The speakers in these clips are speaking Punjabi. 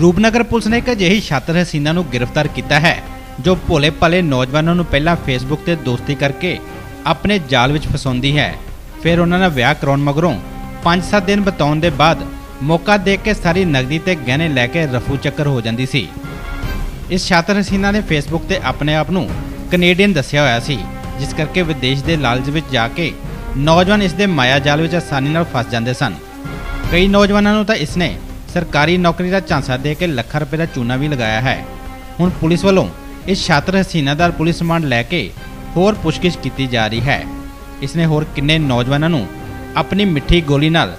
ਰੂਪਨਗਰ ਪੁਲਿਸ ਨੇ ਇੱਕ ਅਜਿਹੀ ਛਾਤਰ ਹਸੀਨਾ ਨੂੰ ਗ੍ਰਿਫਤਾਰ ਕੀਤਾ ਹੈ, ਜੋ ਭੋਲੇ ਭਾਲੇ ਨੌਜਵਾਨਾਂ ਨੂੰ ਪਹਿਲਾਂ ਫੇਸਬੁੱਕ ਤੇ ਦੋਸਤੀ ਕਰਕੇ ਆਪਣੇ ਜਾਲ ਵਿੱਚ ਫਸਾਉਂਦੀ ਹੈ। ਫਿਰ ਉਹਨਾਂ ਨਾਲ ਵਿਆਹ ਕਰਾਉਣ ਮਗਰੋਂ 5-7 ਦਿਨ ਬਤਾਉਣ ਦੇ ਬਾਅਦ ਮੌਕਾ ਦੇਖ ਕੇ ਸਾਰੀ ਨਗਦੀ ਤੇ ਗਹਿਣੇ ਲੈ ਕੇ ਰਫੂ ਚੱਕਰ ਹੋ ਜਾਂਦੀ ਸੀ। ਇਸ ਛਾਤਰ ਹਸੀਨਾ ਨੇ ਫੇਸਬੁੱਕ ਤੇ ਆਪਣੇ ਆਪ ਨੂੰ ਕੈਨੇਡੀਅਨ ਦੱਸਿਆ ਹੋਇਆ ਸੀ, ਜਿਸ ਕਰਕੇ ਵਿਦੇਸ਼ ਦੇ ਲਾਲਚ ਵਿੱਚ ਜਾ ਕੇ ਨੌਜਵਾਨ ਇਸ ਦੇ ਮਾਇਆ ਜਾਲ ਵਿੱਚ ਆਸਾਨੀ ਨਾਲ ਫਸ ਜਾਂਦੇ ਸਨ। ਕਈ ਨੌਜਵਾਨਾਂ ਨੂੰ ਤਾਂ ਇਸ ਨੇ ਸਰਕਾਰੀ ਨੌਕਰੀ ਦਾ ਝਾਂਸਾ ਦੇ ਕੇ ਲੱਖਾਂ ਰੁਪਏ ਦਾ ਚੂਨਾ ਵੀ ਲਗਾਇਆ ਹੈ। ਹੁਣ ਪੁਲਿਸ ਵੱਲੋਂ ਇਸ ਛਾਤਰ ਹਸੀਨਾ ਦਾ ਪੁਲਿਸ ਰਿਮਾਂਡ ਲੈ ਕੇ ਹੋਰ ਪੁੱਛਗਿੱਛ ਕੀਤੀ ਜਾ ਰਹੀ ਹੈ। ਇਸ ਨੇ ਹੋਰ ਕਿੰਨੇ ਨੌਜਵਾਨਾਂ ਨੂੰ ਆਪਣੀ ਮਿੱਠੀ ਗੋਲੀ ਨਾਲ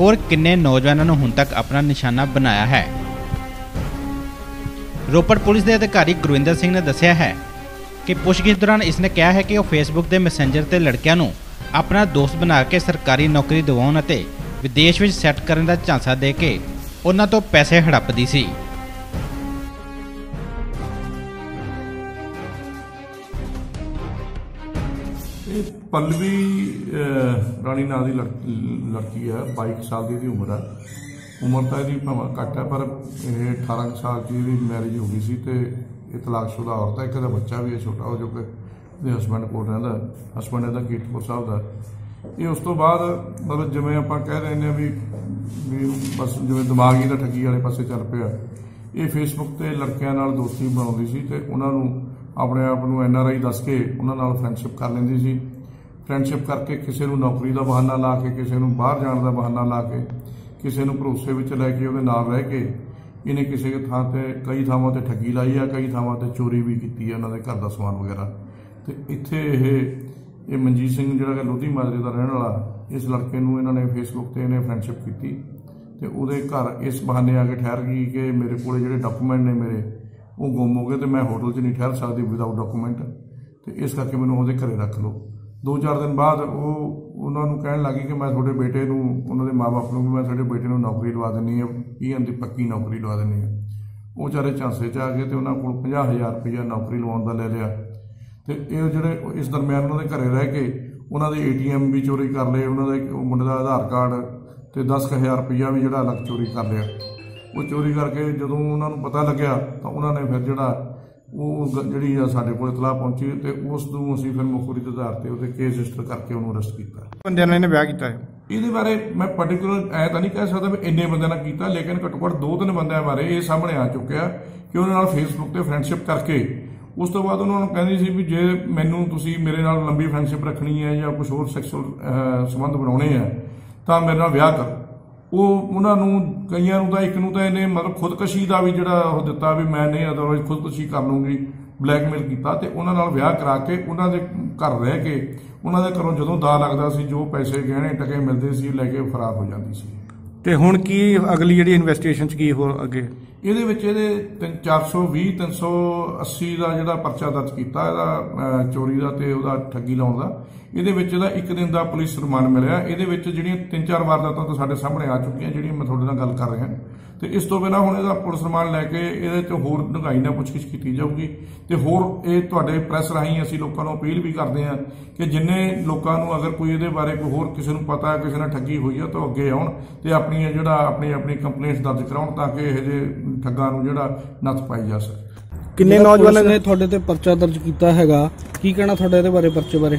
ਹੋਰ ਕਿੰਨੇ ਨੌਜਵਾਨਾਂ ਨੂੰ ਹੁਣ ਤੱਕ ਆਪਣਾ ਨਿਸ਼ਾਨਾ ਬਣਾਇਆ ਹੈ। ਰੋਪੜ ਪੁਲਿਸ ਦੇ ਅਧਿਕਾਰੀ ਗੁਰਵਿੰਦਰ ਸਿੰਘ ਨੇ ਦੱਸਿਆ ਹੈ ਕਿ ਪੁੱਛਗਿੱਛ ਦੌਰਾਨ ਇਸ ਨੇ ਕਿਹਾ ਹੈ ਕਿ ਉਹ ਫੇਸਬੁੱਕ ਦੇ ਮੈਸੇਂਜਰ ਤੇ ਲੜਕਿਆਂ ਨੂੰ ਆਪਣਾ ਦੋਸਤ ਬਣਾ ਕੇ ਸਰਕਾਰੀ ਨੌਕਰੀ ਦਿਵਾਉਣ ਅਤੇ ਵਿਦੇਸ਼ ਵਿੱਚ ਸੈੱਟ ਕਰਨ ਦਾ ਝਾਂਸਾ ਦੇ ਕੇ ਉਹਨਾਂ ਤੋਂ ਪੈਸੇ ਹੜੱਪਦੀ ਸੀ। ਇਹ ਪੱਲਵੀ ਰਾਣੀ ਨਾਂ ਦੀ ਲੜਕੀ ਹੈ 22 ਸਾਲ ਦੀ ਇਹਦੀ ਉਮਰ ਹੈ ਉਮਰ ਤਾਂ ਇਹਦੀ ਭਾਵੇਂ ਘੱਟ ਹੈ ਪਰ ਇਹ 18 ਕੁ ਸਾਲ ਦੀ ਇਹਦੀ ਮੈਰਿਜ ਹੋ ਗਈ ਸੀ ਤੇ ਇਹ ਤਲਾਕਸ਼ੁਦਾ ਔਰਤ ਹੈ ਇੱਕ ਦਾ ਬੱਚਾ ਵੀ ਹੈ ਛੋਟਾ, ਉਹ ਜੋ ਕਿ ਇਹਦੇ ਹਸਬੰਡ ਕੋਲ ਰਹਿੰਦਾ। ਹਸਬੰਡ ਇਹਦਾ ਕੀਰਤਪੁਰ ਸਾਹਿਬ ਦਾ। ਇਹ ਉਸ ਤੋਂ ਬਾਅਦ ਮਤਲਬ ਜਿਵੇਂ ਆਪਾਂ ਕਹਿ ਰਹੇ ਨੇ ਵੀ ਵੀ ਬਸ ਜਿਵੇਂ ਦਿਮਾਗ ਹੀ ਦਾ ਠੱਗੀ ਵਾਲੇ ਪਾਸੇ ਚੱਲ ਪਿਆ। ਇਹ ਫੇਸਬੁੱਕ ਤੇ ਲੜਕਿਆਂ ਨਾਲ ਦੋਸਤੀ ਬਣਾਉਂਦੀ ਸੀ ਤੇ ਉਹਨਾਂ ਨੂੰ ਆਪਣੇ ਆਪ ਨੂੰ ਐਨ ਆਰ ਆਈ ਦੱਸ ਕੇ ਉਹਨਾਂ ਨਾਲ ਫਰੈਂਡਸ਼ਿਪ ਕਰ ਲੈਂਦੀ ਸੀ। ਫਰੈਂਡਸ਼ਿਪ ਕਰਕੇ ਕਿਸੇ ਨੂੰ ਨੌਕਰੀ ਦਾ ਬਹਾਨਾ ਲਾ ਕੇ, ਕਿਸੇ ਨੂੰ ਬਾਹਰ ਜਾਣ ਦਾ ਬਹਾਨਾ ਲਾ ਕੇ, ਕਿਸੇ ਨੂੰ ਭਰੋਸੇ ਵਿੱਚ ਲੈ ਕੇ ਉਹਦੇ ਨਾਲ ਰਹਿ ਕੇ ਇਹਨੇ ਕਿਸੇ ਥਾਂ ਤੇ ਕਈ ਥਾਵਾਂ ਤੇ ਠੱਗੀ ਲਾਈ ਆ, ਕਈ ਥਾਵਾਂ ਤੇ ਚੋਰੀ ਵੀ ਕੀਤੀ ਆ ਉਹਨਾਂ ਦੇ ਘਰ ਦਾ ਸਮਾਨ ਵਗੈਰਾ। ਤੇ ਇੱਥੇ ਇਹ ਇਹ ਮਨਜੀਤ ਸਿੰਘ ਜਿਹੜਾ ਕਿ ਲੋਧੀ ਮਾਜਰੇ ਦਾ ਰਹਿਣ ਵਾਲਾ, ਇਸ ਲੜਕੇ ਨੂੰ ਇਹਨਾਂ ਨੇ ਫੇਸਬੁੱਕ ਤੇ ਇਹਨੇ ਫਰੈਂਡਸ਼ਿਪ ਕੀਤੀ ਤੇ ਉਹਦੇ ਘਰ ਇਸ ਬਹਾਨੇ ਆ ਕੇ ਠਹਿਰ ਗਈ ਕਿ ਮੇਰੇ ਕੋਲੇ ਜਿਹੜੇ ਡਾਕੂਮੈਂਟ ਨੇ ਮੇਰੇ, ਉਹ ਗੁੰਮ ਹੋ ਗਏ ਤੇ ਮੈਂ ਹੋਟਲ 'ਚ ਨਹੀਂ ਠਹਿਰ ਸਕਦੀ ਵਿਦਆਊਟ ਡਾਕੂਮੈਂਟ ਤੇ ਇਸ ਕਰਕੇ ਮੈਨੂੰ ਉਹਦੇ ਘਰੇ ਰੱਖ ਲਓ। ਦੋ ਚਾਰ ਦਿਨ ਬਾਅਦ ਉਹ ਉਹਨਾਂ ਨੂੰ ਕਹਿਣ ਲੱਗੀ ਕਿ ਮੈਂ ਤੁਹਾਡੇ ਬੇਟੇ ਨੂੰ, ਉਹਨਾਂ ਦੇ ਮਾਪੇ ਨੂੰ ਵੀ ਮੈਂ ਤੁਹਾਡੇ ਬੇਟੇ ਨੂੰ ਨੌਕਰੀ ਲਵਾ ਦਿੰਨੀ ਹੈ ਪੀਐਨ ਦੀ ਪੱਕੀ ਨੌਕਰੀ ਲਵਾ ਦਿੰਨੀ ਹੈ ਉਹ ਚਾਰੇ ਝਾਂਸੇ 'ਚ ਆ ਗਏ ਤੇ ਉਹਨਾਂ ਕੋਲ 50000 ਰੁਪਇਆ ਨੌਕਰੀ ਲਵਾਉਣ ਦਾ ਲੈ ਲਿਆ। ਤੇ ਇਹ ਜਿਹੜੇ ਇਸ ਦਰਮਿਆਨ ਉਹਨਾਂ ਦੇ ਘਰੇ ਰਹਿ ਕੇ ਉਹਨਾਂ ਦੇ ਏਟੀਐਮ ਵੀ ਚੋਰੀ ਕਰ ਲਏ ਉਹਨਾਂ ਦਾ ਮੁੰਡੇ ਦਾ ਆਧਾਰ ਕਾਰਡ ਤੇ 10000 ਰੁਪਇਆ ਵੀ ਜਿਹੜਾ ਅਲੱਗ ਚੋਰੀ ਕਰ ਲਿਆ। ਉਹ ਚੋਰੀ ਕਰਕੇ ਜਦੋਂ ਉਹਨਾਂ ਨੂੰ ਪਤਾ ਲੱਗਿਆ ਤਾਂ ਉਹਨਾਂ ਨੇ ਫਿਰ ਜਿਹੜਾ ਉਹ ਜਿਹੜੀ ਆ ਸਾਡੇ ਕੋਲ ਇਤਲਾਹ ਪਹੁੰਚੀ ਤੇ ਉਸ ਨੂੰ ਅਸੀਂ ਫਿਰ ਮੁਖਬਰੀ ਦੇ ਆਧਾਰ ਤੇ ਉਹਦੇ ਕੇਸ ਰਜਿਸਟਰ ਕਰਕੇ ਉਹਨੂੰ ਅਰੈਸਟ ਕੀਤਾ। ਬੰਦਿਆਂ ਇਹਨੇ ਵਿਆਹ ਕੀਤਾ ਹੈ। ਇਹਦੇ ਬਾਰੇ ਮੈਂ ਪਾਰਟਿਕੂਲਰ ਐ ਤਾਂ ਨਹੀਂ ਕਹਿ ਸਕਦਾ ਵੀ ਇੰਨੇ ਬੰਦਿਆਂ ਨਾਲ ਕੀਤਾ ਲੇਕਿਨ ਘੱਟੋ ਘੱਟ ਦੋ ਤਿੰਨ ਬੰਦਿਆਂ ਬਾਰੇ ਇਹ ਸਾਹਮਣੇ ਆ ਚੁੱਕਿਆ ਕਿ ਉਹਨਾਂ ਨਾਲ ਫੇਸਬੁੱਕ ਤੇ ਫਰੈਂਡਸ਼ਿਪ ਕਰਕੇ ਉਸ ਤੋਂ ਬਾਅਦ ਉਹਨਾਂ ਨੂੰ ਕਹਿੰਦੀ ਸੀ ਵੀ ਜੇ ਮੈਨੂੰ ਤੁਸੀਂ ਮੇਰੇ ਨਾਲ ਲੰਬੀ ਫਰੈਂਡਸ਼ਿਪ ਰੱਖਣੀ ਹੈ ਜਾਂ ਕੁਝ ਹੋਰ ਸੈਕਸ਼ੂਅਲ ਸੰਬੰਧ ਬਣਾਉਣੇ ਆ ਤਾਂ ਮੇਰੇ ਨਾਲ ਵਿਆਹ ਕਰ। ਉਹ, ਉਹਨਾਂ ਨੂੰ ਕਈਆਂ ਨੂੰ ਤਾਂ ਇੱਕ ਨੂੰ ਤਾਂ ਇਹਨੇ ਮਤਲਬ ਖੁਦਕਸ਼ੀ ਦਾ ਵੀ ਜਿਹੜਾ ਉਹ ਦਿੱਤਾ ਵੀ ਮੈਂ ਨਹੀਂ ਅਦਰਵਾਈਜ਼ ਖੁਦਕਸ਼ੀ ਕਰ ਲੂੰਗੀ ਬਲੈਕਮੇਲ ਕੀਤਾ ਤੇ ਉਹਨਾਂ ਨਾਲ ਵਿਆਹ ਕਰਾ ਕੇ ਉਹਨਾਂ ਦੇ ਘਰ ਰਹਿ ਕੇ, ਉਹਨਾਂ ਦੇ ਘਰੋਂ ਜਦੋਂ ਦਾ ਲੱਗਦਾ ਸੀ ਜੋ ਪੈਸੇ ਗਹਿਣੇ ਟਕੇ ਮਿਲਦੇ ਸੀ, ਲੈ ਕੇ ਫਰਾਰ ਹੋ ਜਾਂਦੀ ਸੀ। ਤੇ ਹੁਣ ਕੀ ਅਗਲੀ ਜਿਹੜੀ ਇਨਵੈਸਟੀਗੇਸ਼ਨ ਚ ਕੀ ਹੋਰ ਅੱਗੇ? ਇਹਦੇ ਵਿੱਚ ਇਹਦੇ ਤਿੰਨ- 420 380 ਦਾ ਜਿਹੜਾ ਪਰਚਾ ਦਰਜ ਕੀਤਾ, ਇਹਦਾ ਚੋਰੀ ਦਾ ਤੇ ਉਹਦਾ ਠੱਗੀ ਲਾਉਣ ਦਾ। ਇਹਦੇ ਵਿੱਚ ਇਹਦਾ ਇੱਕ ਦਿਨ ਦਾ ਪੁਲਿਸ ਰਿਮਾਂਡ ਮਿਲਿਆ। ਇਹਦੇ ਵਿੱਚ ਜਿਹੜੀਆਂ ਤਿੰਨ ਚਾਰ ਵਾਰਦਾਤਾਂ ਤਾਂ ਸਾਡੇ ਸਾਹਮਣੇ ਆ ਚੁੱਕੀਆਂ, ਜਿਹੜੀਆਂ ਮੈਂ ਤੁਹਾਡੇ ਨਾਲ ਗੱਲ ਕਰ ਰਿਹਾ। ਤੇ ਇਸ ਤੋਂ ਬਿਨਾਂ ਹੁਣ ਇਹਦਾ ਪੁਲਿਸ ਰਿਮਾਂਡ ਲੈ ਕੇ ਇਹਦੇ ਤੇ ਹੋਰ ਡੂੰਘਾਈ ਨਾਲ ਪੁੱਛਗਿੱਛ ਕੀਤੀ ਜਾਊਗੀ। ਤੇ ਹੋਰ ਇਹ ਤੁਹਾਡੇ ਪ੍ਰੈਸ ਰਾਹੀਂ ਅਸੀਂ ਲੋਕਾਂ ਨੂੰ ਅਪੀਲ ਵੀ ਕਰਦੇ ਹਾਂ ਕਿ ਜਿੰਨੇ ਲੋਕਾਂ ਨੂੰ ਅਗਰ ਕੋਈ ਇਹਦੇ ਬਾਰੇ ਕੋਈ ਹੋਰ ਕਿਸੇ ਨੂੰ ਪਤਾ ਹੈ ਕਿਸੇ ਨਾਲ ਠੱਗੀ ਹੋਈ ਹੈ ਤਾਂ ਅੱਗੇ ਆਉਣ ਤੇ ਆਪਣੀਆਂ ਜਿਹੜਾ ਆਪਣੀ ਆਪਣੀ ਕੰਪਲੇਂਟਸ ਦਰਜ ਕਰਾਉਣ ਤਾਂ ਕਿ ਇਹ ਜਿਹੇ ਠੱਗਾਂ ਨੂੰ ਜਿਹੜਾ ਨੱਥ ਪਾਈ ਜਾ ਸਕੇ। ਕਿੰਨੇ ਨੌਜਵਾਨਾਂ ਨੇ ਤੁਹਾਡੇ ਤੇ ਪਰਚਾ ਦਰਜ ਕੀਤਾ ਹੈਗਾ? ਕੀ ਕਹਿਣਾ ਤੁਹਾਡਾ ਇਹਦੇ ਬਾਰੇ ਪਰਚੇ ਬਾਰੇ?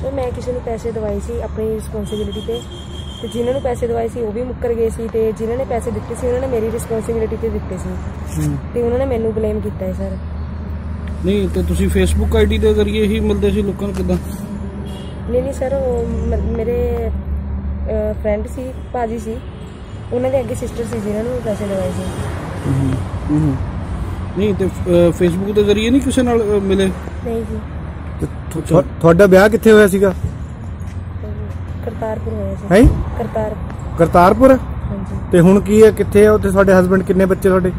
ਸਰ ਮੈਂ ਕਿਸੇ ਨੂੰ ਪੈਸੇ ਦਵਾਏ ਸੀ ਆਪਣੀ ਰਿਸਪੌਂਸਿਬਿਲਿਟੀ ਤੇ। ਤੇ ਜਿਨ੍ਹਾਂ ਨੂੰ ਪੈਸੇ ਦਵਾਏ ਸੀ ਉਹ ਵੀ ਮੁੱਕਰ ਗਏ ਸੀ ਤੇ ਜਿਨ੍ਹਾਂ ਨੇ ਪੈਸੇ ਦਿੱਤੇ ਸੀ ਉਹਨਾਂ ਨੇ ਮੇਰੀ ਰਿਸਪੌਂਸਿਬਿਲਿਟੀ ਤੇ ਦਿੱਤੇ ਸੀ। ਤੇ ਉਹਨਾਂ ਨੇ ਮੈਨੂੰ ਬਲੇਮ ਕੀਤਾ ਹੈ ਸਰ। ਨਹੀਂ ਤੇ ਤੁਸੀਂ ਫੇਸਬੁੱਕ ਆਈਡੀ ਦੇ ਜ਼ਰੀਏ ਹੀ ਮਿਲਦੇ ਸੀ ਲੋਕਾਂ ਨੂੰ ਕਿਦਾਂ? ਨਹੀਂ ਨਹੀਂ ਸਰ ਉਹ ਮ- ਮੇਰੇ ਫਰੈਂਡ ਸੀ ਭਾਜੀ ਸੀ। ਉਹਨਾਂ ਦੇ ਅੱਗੇ ਸਿਸਟਰ ਸੀ ਜਿਨ੍ਹਾਂ ਨੂੰ ਪੈਸੇ ਦਵਾਏ ਸੀ। ਨਹੀਂ ਤੇ ਫੇਸਬੁੱਕ ਦੇ ਜ਼ਰੀਏ ਨਹੀਂ ਕਿਸੇ ਨਾਲ ਅਹ, ਮਿਲੇ? ਨਹੀਂ ਜੀ। ਤੁਹਾਡਾ ਵਿਆਹ ਕਿੱਥੇ ਹੋਇਆ ਸੀਗਾ? ਕਰਤਾਰਪੁਰ ਹੋਇਆ ਸੀ। ਹੈ? ਕਰਤਾਰ। ਕਰਤਾਰਪੁਰ? ਹਾਂਜੀ। ਤੇ ਹੁਣ ਕੀ ਹੈ? ਕਿੱਥੇ ਆ ਉੱਥੇ ਤੁਹਾਡੇ ਹਸਬੰਡ ਕਿੰਨੇ ਬੱਚੇ ਤੁਹਾਡੇ?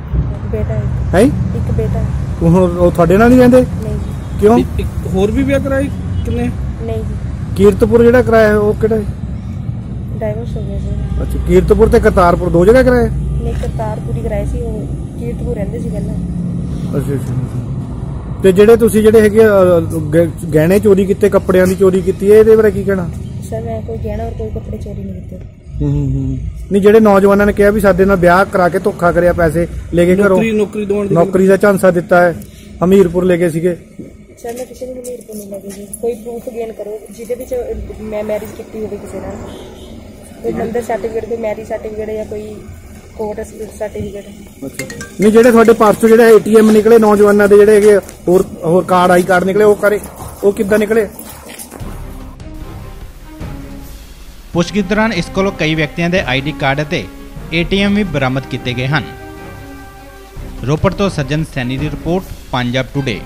ਬੇਟਾ ਹੈ। ਹੈ? ਇੱਕ ਬੇਟਾ ਹੁਣ ਉਹ ਤੁਹਾਡੇ ਨਾਲ ਹੀ ਰਹਿੰਦੇ? ਨਹੀਂ ਜੀ। ਕਿਉਂ? ਇੱਕ ਹੋਰ ਵੀ ਵਿਆਹ ਕਰਾਏ ਕਿੰਨੇ? ਨਹੀਂ ਜੀ। ਕੀਰਤਪੁਰ ਜਿਹੜਾ ਕਰਾਇਆ ਹੈ, ਉਹ ਕਿਹੜਾ ਹੈ? ਡਾਈਵੋਰਸ ਹੋ ਗਿਆ ਸੀ ਅੱਛਾ ਕੀਰਤਪੁਰ ਤੇ ਕਰਤਾਰਪੁਰ ਦੋ ਜਗ੍ਹਾ ਕਰਾਇਆ? ਹੈ? ਨਹੀਂ ਕਰਤਾਰਪੁਰੀ ਕਰਾਏ ਸੀ। ਉਹ ਕੀਰਤਪੁਰ ਰਹਿੰਦੇ ਸੀ ਪਹਿਲਾਂ। ਅੱਛਾ ਅੱਛਾ। ਤੇ ਜਿਹੜੇ ਤੁਸੀਂ ਜਿਹੜੇ ਹੈਗੇ ਅ, ਗ- ਗਹਿਣੇ ਚੋਰੀ ਕੀਤੇ ਕੱਪੜਿਆਂ ਦੀ ਚੋਰੀ ਕੀਤੀ ਹੈ ਇਹਦੇ ਬਾਰੇ ਕੀ ਕਹਿਣਾ? ਸਰ ਮੈਂ ਕੋਈ ਗਹਿਣਾ ਔਰ ਕੋਈ ਕੱਪੜੇ ਚੋਰੀ ਨਹੀਂ ਕੀਤੇ। ਹੂੰ ਹੂੰ ਹੂੰ। ਨਹੀਂ ਜਿਹੜੇ ਨੌਜਵਾਨਾਂ ਨੇ ਕਿਹਾ ਵੀ ਸਾਡੇ ਨਾਲ ਵਿਆਹ ਕਰਾ ਕੇ ਧੋਖਾ ਕਰਿਆ ਪੈਸੇ ਲੈ ਕੇ ਘਰੋਂ ਨੌਕਰੀ ਨੌਕਰੀ ਦਵਾਉਣ ਦੀ ਨੌਕਰੀ ਦਾ ਝਾਂਸਾ ਦਿੱਤਾ ਹੈ। ਹਮੀਰਪੁਰ ਲੈ ਗਏ ਸੀਗੇ। ਸਰ ਮੈਂ ਕਿਸੇ ਨੂੰ ਹਮੀਰ ਤੋਂ ਨਹੀਂ ਲੱਗੀ ਜੀ ਕੋਈ ਪ੍ਰੂਫ ਗੇਨ ਕਰੋ ਜਿਹਦੇ ਵਿੱਚ ਅਹ, ਮੈਂ ਮੈਰਿਜ ਕੀਤੀ ਹੋਵੇ ਕਿਸੇ ਨਾਲ। ਕੋਈ ਮੰਦਰ ਸਰਟੀਫਿਕੇਟ ਕੋਈ ਮੈਰਿਜ ਸਰਟੀਫਿਕੇਟ ਜਾਂ ਕੋਈ ਕੋਰਟ ਸਰਟੀਫਿਕੇਟ ਨਹੀਂ ਜਿਹੜੇ ਤੁਹਾਡੇ ਪਰਸ ਤੋਂ ਜਿਹੜੇ ਏਟੀਐਮ ਨਿਕਲੇ ਨੌਜਵਾਨਾਂ ਦੇ ਜਿਹੜੇ ਹੈਗੇ ਹੋਰ ਹੋਰ ਕਾਰਡ ਆਈ ਕਾਰਡ ਨਿਕਲੇ ਉਹ ਕਰੇ। ਉਹ ਕਿੱਦਾਂ ਨਿਕਲੇ? ਪੁੱਛਗਿੱਛ ਦੌਰਾਨ ਇਸ ਕੋਲੋਂ ਕਈ ਵਿਅਕਤੀਆਂ ਦੇ ਆਈਡੀ ਕਾਰਡ ਅਤੇ ਏਟੀਐਮ ਵੀ ਬਰਾਮਦ ਕੀਤੇ ਗਏ ਹਨ। ਰੋਪੜ ਤੋਂ ਸੱਜਣ ਸੈਣੀ ਦੀ ਰਿਪੋਰਟ, ਪੰਜਾਬ ਟੁਡੇ